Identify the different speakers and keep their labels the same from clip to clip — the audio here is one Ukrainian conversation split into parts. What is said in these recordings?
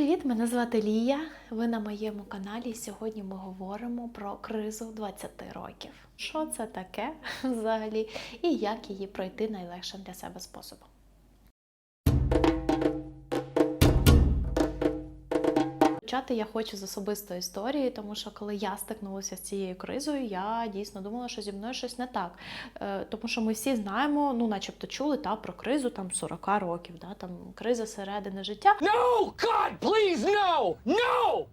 Speaker 1: привіт! Мене звати Лія. Ви на моєму каналі. Сьогодні ми говоримо про кризу 20 років. Що це таке взагалі, і як її пройти найлегшим для себе способом. Почати я хочу з особистої історії, тому що коли я стикнулася з цією кризою, я дійсно думала, що зі мною щось не так. Е, Тому що ми всі знаємо, ну, начебто, чули та, про кризу там 40 років, да, там криза середини життя.
Speaker 2: No! God, please, no! No!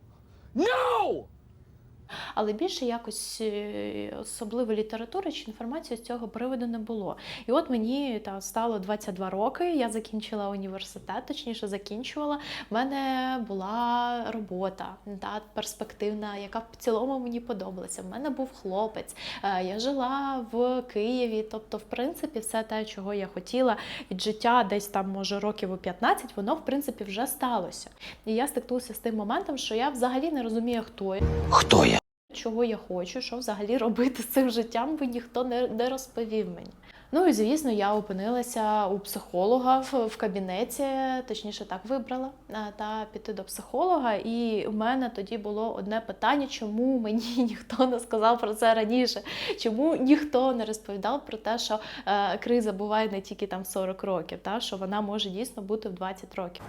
Speaker 1: Але більше якось е, особливої літератури чи інформації з цього приводу не було. І от мені та стало 22 роки. Я закінчила університет, точніше закінчувала. В мене була робота та перспективна, яка в цілому мені подобалася. В мене був хлопець. е, Я жила в Києві. Тобто, в принципі, все те, чого я хотіла від життя, десь там, може, років у 15, воно в принципі вже сталося. І я стикнулася з тим моментом, що я взагалі не розумію, хто я
Speaker 2: Хто я?
Speaker 1: Чого я хочу, що взагалі робити з цим життям, бо ніхто не, не розповів мені. Ну і звісно, я опинилася у психолога в, кабінеті, точніше так вибрала та піти до психолога. І в мене тоді було одне питання, чому мені ніхто не сказав про це раніше, чому ніхто не розповідав про те, що е, криза буває не тільки там 40 років, та що вона може дійсно бути в 20 років.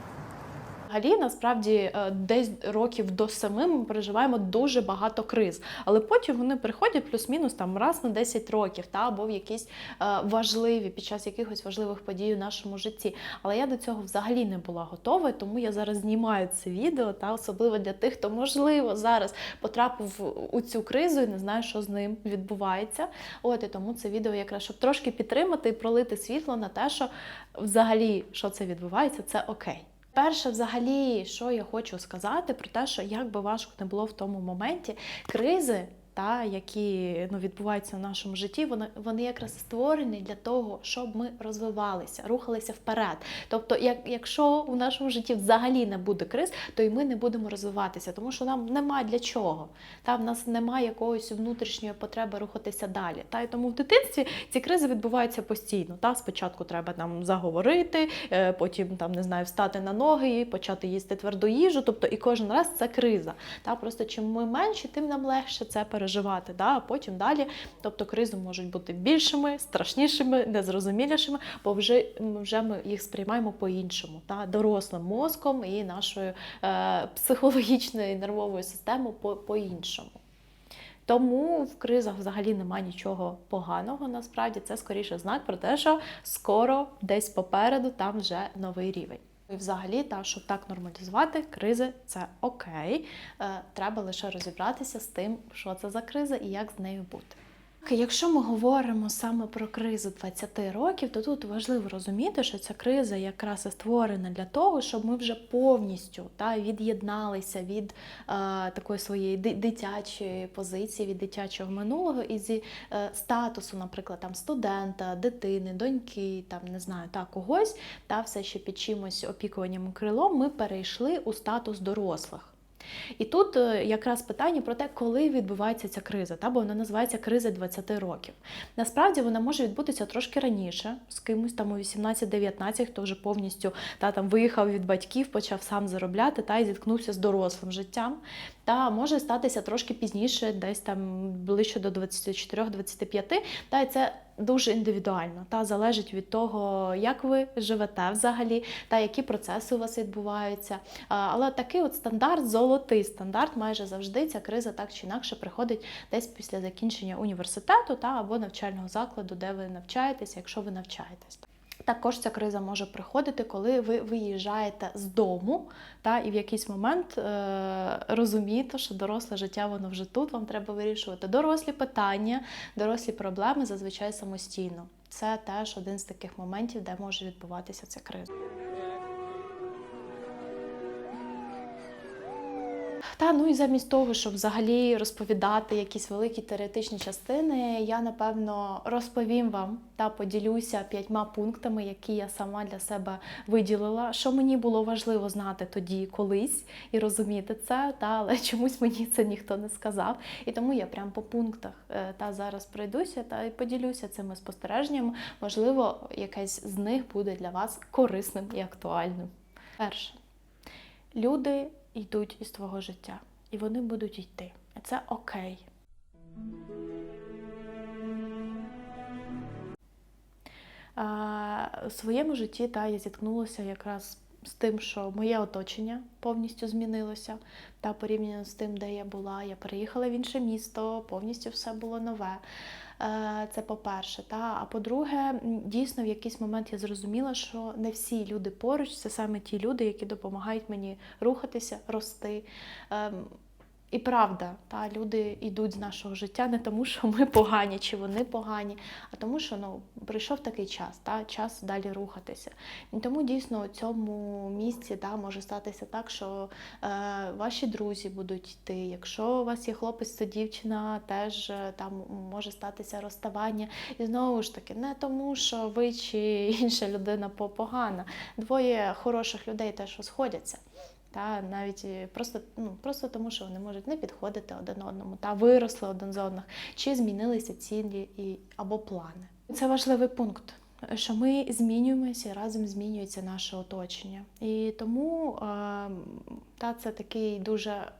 Speaker 1: Взагалі, насправді, е, десь років до семи ми переживаємо дуже багато криз, але потім вони приходять плюс-мінус там раз на 10 років, та або в якісь е, важливі під час якихось важливих подій у нашому житті. Але я до цього взагалі не була готова, тому я зараз знімаю це відео, та особливо для тих, хто можливо зараз потрапив у цю кризу і не знає, що з ним відбувається. От і тому це відео якраз щоб трошки підтримати і пролити світло на те, що взагалі що це відбувається, це окей. Перше, взагалі, що я хочу сказати про те, що як би важко не було в тому моменті, кризи, та, які ну, відбуваються в нашому житті, вони, вони якраз створені для того, щоб ми розвивалися, рухалися вперед. Тобто, як, якщо в нашому житті взагалі не буде криз, то і ми не будемо розвиватися, тому що нам немає для чого. Та, в нас немає якоїсь внутрішньої потреби рухатися далі. Та, і тому в дитинстві ці кризи відбуваються постійно. Та, спочатку треба нам заговорити, е, потім там не знаю, встати на ноги, і почати їсти тверду їжу. Тобто і кожен раз це криза. Та, просто чим ми менші, тим нам легше це переживати. Да, а потім далі, тобто кризи можуть бути більшими, страшнішими, незрозумілішими, бо вже, вже ми їх сприймаємо по-іншому, та, дорослим мозком і нашою е, психологічною і нервовою системою по- по-іншому. Тому в кризах взагалі немає нічого поганого. Насправді це скоріше знак про те, що скоро десь попереду там вже новий рівень. І взагалі, та, щоб так нормалізувати, кризи це окей. Е, треба лише розібратися з тим, що це за криза і як з нею бути. Якщо ми говоримо саме про кризу 20 років, то тут важливо розуміти, що ця криза якраз і створена для того, щоб ми вже повністю та, від'єдналися від е, такої своєї дитячої позиції, від дитячого минулого і зі е, статусу, наприклад, там студента, дитини, доньки, там не знаю, та когось, та все ще під чимось опікуванням крилом, ми перейшли у статус дорослих. І тут е, якраз питання про те, коли відбувається ця криза, та бо вона називається криза 20 років. Насправді вона може відбутися трошки раніше, з кимось там у 18-19, хто вже повністю та там виїхав від батьків, почав сам заробляти та й зіткнувся з дорослим життям. Та може статися трошки пізніше, десь там ближче до 24-25, та й це дуже індивідуально, та залежить від того, як ви живете взагалі, та які процеси у вас відбуваються. Але такий от стандарт, золотий стандарт, майже завжди ця криза так чи інакше приходить десь після закінчення університету та або навчального закладу, де ви навчаєтеся, якщо ви навчаєтесь. Також ця криза може приходити, коли ви виїжджаєте з дому, та і в якийсь момент е, розумієте, що доросле життя воно вже тут. Вам треба вирішувати дорослі питання, дорослі проблеми зазвичай самостійно. Це теж один з таких моментів, де може відбуватися ця криза. Та ну і замість того, щоб взагалі розповідати якісь великі теоретичні частини, я напевно розповім вам та поділюся п'ятьма пунктами, які я сама для себе виділила, що мені було важливо знати тоді, колись і розуміти це, та але чомусь мені це ніхто не сказав. І тому я прям по пунктах е, та зараз пройдуся та й поділюся цими спостереженнями. Можливо, якесь з них буде для вас корисним і актуальним. Перше. Люди йдуть із твого життя, і вони будуть йти. І це окей. У своєму житті та, я зіткнулася якраз з тим, що моє оточення повністю змінилося та порівняно з тим, де я була. Я переїхала в інше місто, повністю все було нове. Е, Це по-перше. Та? А по-друге, дійсно в якийсь момент я зрозуміла, що не всі люди поруч це саме ті люди, які допомагають мені рухатися, рости. І правда, та люди йдуть з нашого життя не тому, що ми погані чи вони погані, а тому, що ну прийшов такий час, та час далі рухатися. І тому дійсно у цьому місці та може статися так, що е, ваші друзі будуть йти. Якщо у вас є хлопець та дівчина, теж е, там може статися розставання. І знову ж таки, не тому, що ви чи інша людина погана. Двоє хороших людей теж сходяться. Та навіть просто, ну просто тому, що вони можуть не підходити один одному, та виросли один з одних, чи змінилися цілі і або плани. Це важливий пункт, що ми змінюємося і разом змінюється наше оточення. І тому е, та це такий дуже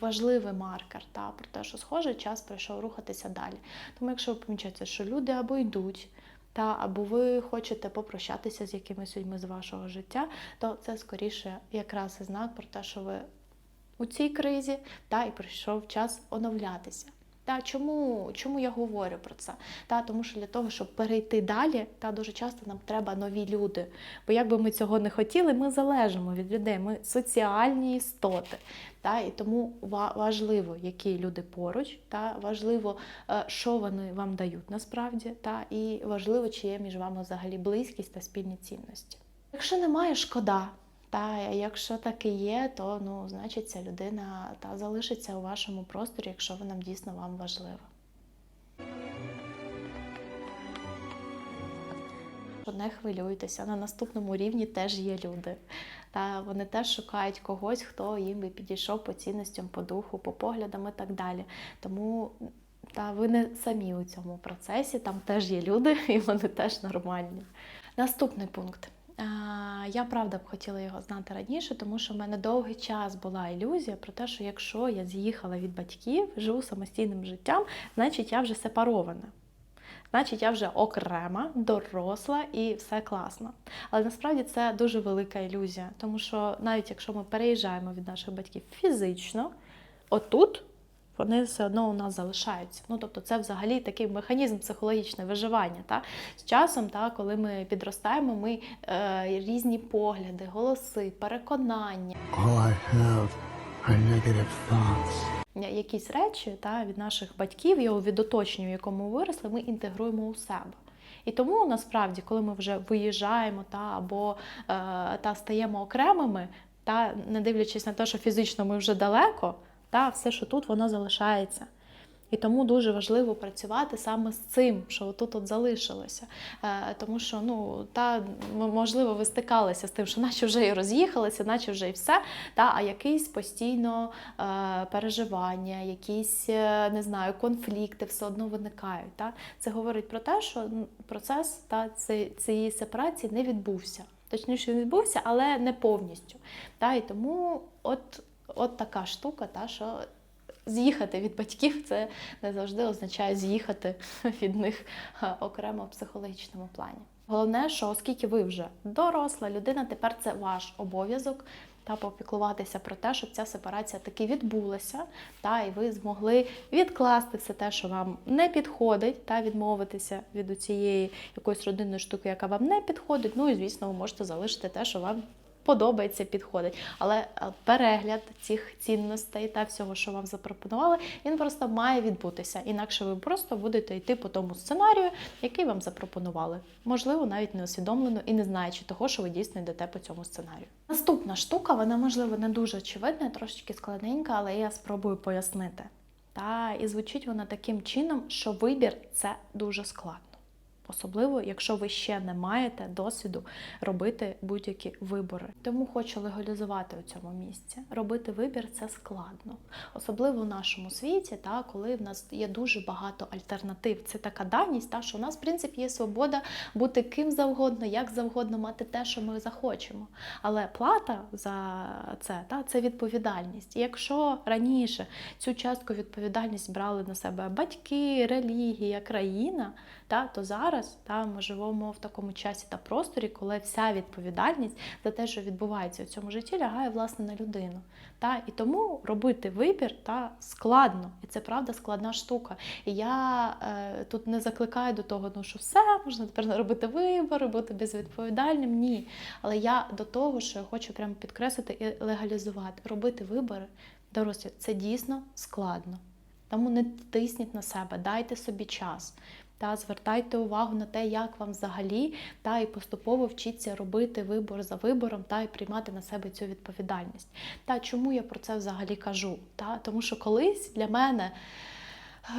Speaker 1: важливий маркер, та про те, що схоже, час прийшов рухатися далі. Тому, якщо ви помічаєте, що люди або йдуть. Та або ви хочете попрощатися з якимись людьми з вашого життя, то це скоріше якраз знак про те, що ви у цій кризі, та і прийшов час оновлятися. Та чому, чому я говорю про це? Та тому що для того, щоб перейти далі, та дуже часто нам треба нові люди. Бо як би ми цього не хотіли, ми залежимо від людей. Ми соціальні істоти. Та і тому ва- важливо, які люди поруч, та важливо, е, що вони вам дають насправді, та і важливо, чи є між вами взагалі близькість та спільні цінності. Якщо немає, шкода. Та якщо так і є, то ну значить ця людина та залишиться у вашому просторі, якщо вона дійсно вам важлива. Не хвилюйтеся, на наступному рівні теж є люди. Та вони теж шукають когось, хто їм би підійшов по цінностям, по духу, по поглядам і так далі. Тому та ви не самі у цьому процесі, там теж є люди, і вони теж нормальні. Наступний пункт. Я правда б хотіла його знати раніше, тому що в мене довгий час була ілюзія про те, що якщо я з'їхала від батьків, живу самостійним життям, значить я вже сепарована. Значить, я вже окрема, доросла і все класно. Але насправді це дуже велика ілюзія, тому що навіть якщо ми переїжджаємо від наших батьків фізично, отут вони все одно у нас залишаються. Ну тобто, це взагалі такий механізм психологічне виживання. Та? З часом, та, коли ми підростаємо, ми е, різні погляди, голоси, переконання.
Speaker 3: All I have are negative thoughts.
Speaker 1: якісь речі та, від наших батьків, його від оточення, в якому виросли, ми інтегруємо у себе. І тому насправді, коли ми вже виїжджаємо та або е, та стаємо окремими, та не дивлячись на те, що фізично ми вже далеко, та все, що тут, воно залишається. І тому дуже важливо працювати саме з цим, що тут от залишилося. Е, тому що, ну, та, можливо, ви стикалися з тим, що наче вже і роз'їхалися, наче вже і все, та, а якийсь постійно е, переживання, якісь, е, не знаю, конфлікти все одно виникають. Та? Це говорить про те, що процес та, цієї сепарації не відбувся. Точніше, він відбувся, але не повністю. Та? І тому от, от така штука, та, що з'їхати від батьків це не завжди означає з'їхати від них окремо в психологічному плані. Головне, що оскільки ви вже доросла людина, тепер це ваш обов'язок та попіклуватися про те, щоб ця сепарація таки відбулася, та і ви змогли відкласти все те, що вам не підходить, та відмовитися від цієї якоїсь родинної штуки, яка вам не підходить. Ну і звісно, ви можете залишити те, що вам подобається, підходить. Але е, перегляд цих цінностей та всього, що вам запропонували, він просто має відбутися. Інакше ви просто будете йти по тому сценарію, який вам запропонували. Можливо, навіть не усвідомлено і не знаючи того, що ви дійсно йдете по цьому сценарію. Наступна штука, вона можливо не дуже очевидна, трошечки складненька, але я спробую пояснити. Та і звучить вона таким чином, що вибір це дуже складно. Особливо, якщо ви ще не маєте досвіду робити будь-які вибори. Тому хочу легалізувати у цьому місці. Робити вибір це складно, особливо в нашому світі, та коли в нас є дуже багато альтернатив. Це така даність, та що у нас в принципі є свобода бути ким завгодно, як завгодно, мати те, що ми захочемо. Але плата за це та це відповідальність. І якщо раніше цю частку відповідальність брали на себе батьки, релігія, країна, та то зараз та ми живемо в такому часі та просторі, коли вся відповідальність за те, що відбувається у цьому житті, лягає власне на людину. Та і тому робити вибір та складно, і це правда складна штука. І я е, тут не закликаю до того, ну що все можна тепер робити вибори, бути безвідповідальним. Ні. Але я до того, що я хочу прямо підкреслити і легалізувати. Робити вибори дорослі це дійсно складно. Тому не тисніть на себе, дайте собі час. Та звертайте увагу на те, як вам взагалі, та і поступово вчіться робити вибор за вибором та і приймати на себе цю відповідальність. Та чому я про це взагалі кажу? Та тому що колись для мене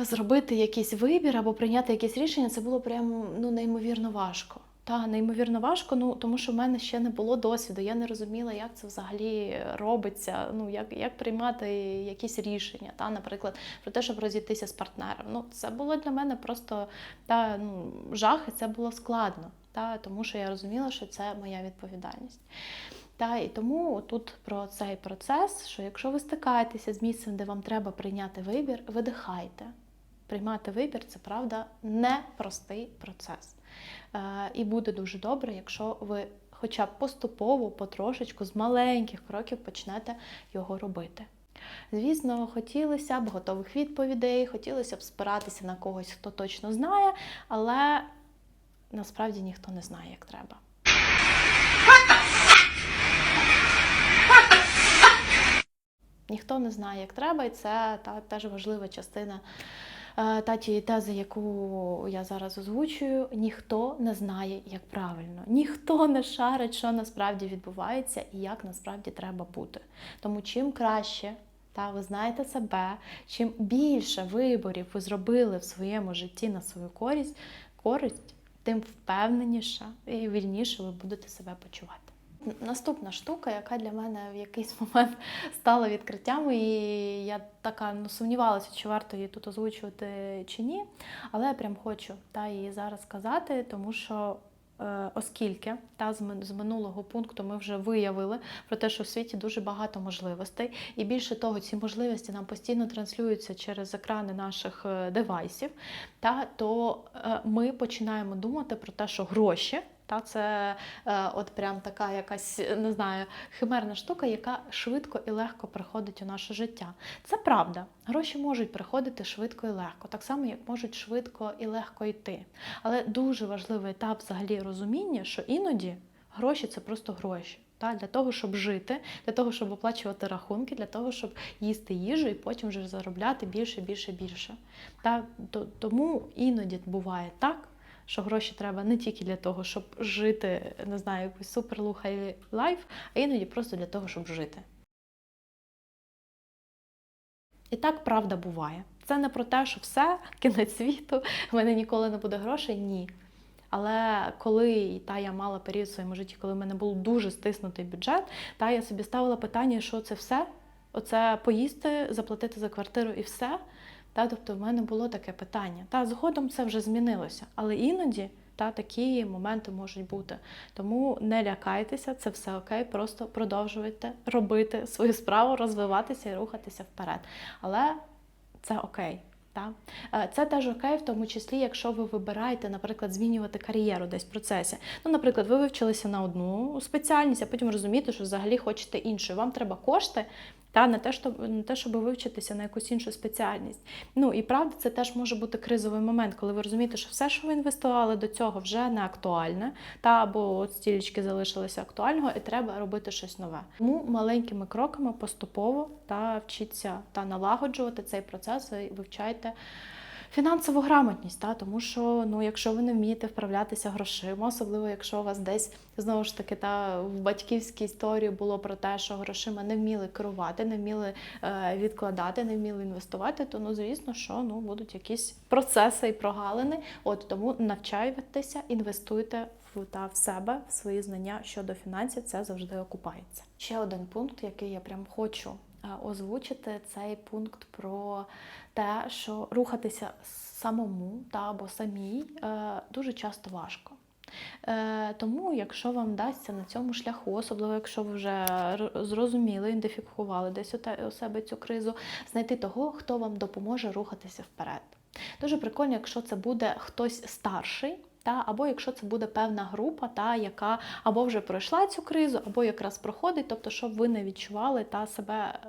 Speaker 1: е, зробити якийсь вибір або прийняти якесь рішення це було прям ну неймовірно важко. Та неймовірно важко, ну тому що в мене ще не було досвіду. Я не розуміла, як це взагалі робиться. Ну як, як приймати якісь рішення, та, наприклад, про те, щоб розійтися з партнером. Ну це було для мене просто та ну жах, і це було складно, та тому що я розуміла, що це моя відповідальність. Та і тому тут про цей процес, що якщо ви стикаєтеся з місцем, де вам треба прийняти вибір, видихайте. Приймати вибір це правда непростий процес. Е, І буде дуже добре, якщо ви хоча б поступово, потрошечку, з маленьких кроків почнете його робити. Звісно, хотілося б готових відповідей, хотілося б спиратися на когось, хто точно знає, але насправді ніхто не знає, як треба. Ніхто не знає, як треба, і це та, теж важлива частина та тієї тези, яку я зараз озвучую. Ніхто не знає, як правильно, ніхто не шарить, що насправді відбувається і як насправді треба бути. Тому чим краще та ви знаєте себе, чим більше виборів ви зробили в своєму житті на свою користь, користь, тим впевненіше і вільніше ви будете себе почувати. Наступна штука, яка для мене в якийсь момент стала відкриттям, і я така ну, сумнівалася, чи варто її тут озвучувати чи ні. Але я прям хочу та її зараз сказати, тому що. е, Оскільки та з минулого пункту ми вже виявили про те, що в світі дуже багато можливостей, і більше того, ці можливості нам постійно транслюються через екрани наших е, девайсів, та то е, ми починаємо думати про те, що гроші та це е, от прям така якась не знаю химерна штука, яка швидко і легко приходить у наше життя. Це правда. Гроші можуть приходити швидко і легко, так само як можуть швидко і легко йти. Але дуже важливий етап взагалі розуміння, що іноді гроші це просто гроші. Та, для того, щоб жити, для того, щоб оплачувати рахунки, для того, щоб їсти їжу і потім вже заробляти більше, більше, більше. Та, то, тому іноді буває так, що гроші треба не тільки для того, щоб жити, не знаю, якийсь суперлухай лайф, а іноді просто для того, щоб жити. І так правда буває. Це не про те, що все, кінець світу, в мене ніколи не буде грошей. Ні. Але коли та я мала період в своєму житті, коли в мене був дуже стиснутий бюджет, та я собі ставила питання, що це все? Оце поїсти, заплатити за квартиру і все. Та, тобто в мене було таке питання. Та згодом це вже змінилося, але іноді та такі моменти можуть бути. Тому не лякайтеся, це все окей, просто продовжуйте робити свою справу, розвиватися і рухатися вперед. Але це окей. Та? Е, Це теж окей, в тому числі, якщо ви вибираєте, наприклад, змінювати кар'єру десь в процесі. Ну, наприклад, ви вивчилися на одну спеціальність, а потім розумієте, що взагалі хочете іншу. Вам треба кошти. Та не те, щоб не те, щоб вивчитися на якусь іншу спеціальність. Ну і правда, це теж може бути кризовий момент, коли ви розумієте, що все, що ви інвестували до цього, вже не актуальне, та або от стілечки залишилися актуального, і треба робити щось нове. Тому маленькими кроками поступово та вчіться та налагоджувати цей процес і вивчайте Фінансову грамотність, та, тому що ну, якщо ви не вмієте вправлятися грошима, особливо якщо у вас десь знову ж таки та в батьківській історії було про те, що грошима не вміли керувати, не вміли е, відкладати, не вміли інвестувати, то ну звісно, що ну будуть якісь процеси і прогалини. От тому навчайтеся, інвестуйте в та в себе, в свої знання щодо фінансів. Це завжди окупається. Ще один пункт, який я прям хочу озвучити, цей пункт про те, що рухатися самому та або самій е, дуже часто важко. Е, Тому, якщо вам вдасться на цьому шляху, особливо якщо ви вже зрозуміли, ідентифікували десь у себе цю кризу, знайти того, хто вам допоможе рухатися вперед. Дуже прикольно, якщо це буде хтось старший. Та, або якщо це буде певна група, та, яка або вже пройшла цю кризу, або якраз проходить, тобто, щоб ви не відчували та, себе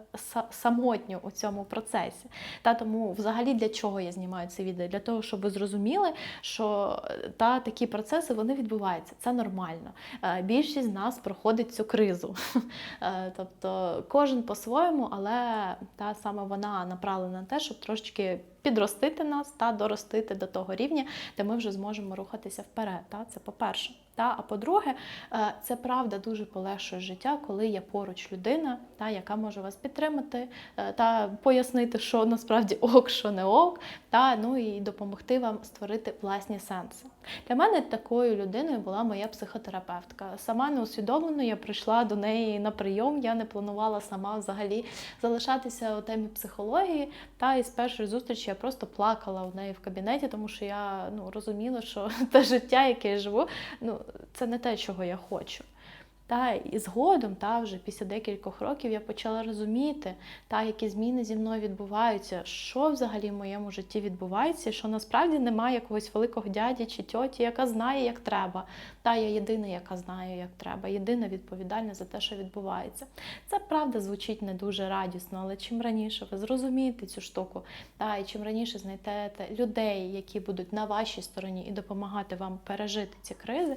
Speaker 1: самотньо у цьому процесі. Та, тому взагалі для чого я знімаю це відео? Для того, щоб ви зрозуміли, що е, та, такі процеси вони відбуваються. Це нормально. Е, Більшість з нас проходить цю кризу. Е, Тобто кожен по-своєму, але та саме вона направлена на те, щоб трошечки підростити нас та доростити до того рівня, де ми вже зможемо рухатися вперед. Та? Це по-перше. Та? А по-друге, е, це правда дуже полегшує життя, коли є поруч людина, та, яка може вас підтримати е, та пояснити, що насправді ок, що не ок, та, ну і допомогти вам створити власні сенси. Для мене такою людиною була моя психотерапевтка. Сама неусвідомлено я прийшла до неї на прийом. Я не планувала сама взагалі залишатися у темі психології. Та і з першої зустрічі я просто плакала у неї в кабінеті, тому що я ну, розуміла, що те життя, яке я живу, ну, це не те, чого я хочу. Та і згодом, та вже після декількох років я почала розуміти, та які зміни зі мною відбуваються, що взагалі в моєму житті відбувається, що насправді немає якогось великого дяді чи тьоті, яка знає, як треба. Та я єдина, яка знає, як треба, єдина відповідальна за те, що відбувається. Це правда звучить не дуже радісно, але чим раніше ви зрозумієте цю штуку, та і чим раніше знайдете людей, які будуть на вашій стороні і допомагати вам пережити ці кризи,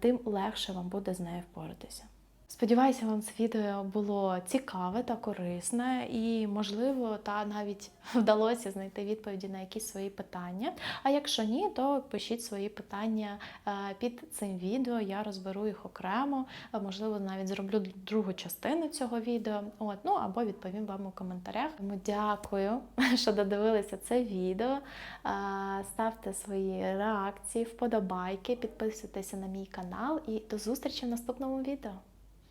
Speaker 1: тим легше вам буде з нею впоратися. Сподіваюся, вам це відео було цікаве та корисне, і, можливо, та навіть вдалося знайти відповіді на якісь свої питання. А якщо ні, то пишіть свої питання е, під цим відео. Я розберу їх окремо. Можливо, навіть зроблю другу частину цього відео. От, ну або відповім вам у коментарях. Тому дякую, що додивилися це відео. Е, Ставте свої реакції, вподобайки, підписуйтеся на мій канал і до зустрічі в наступному відео.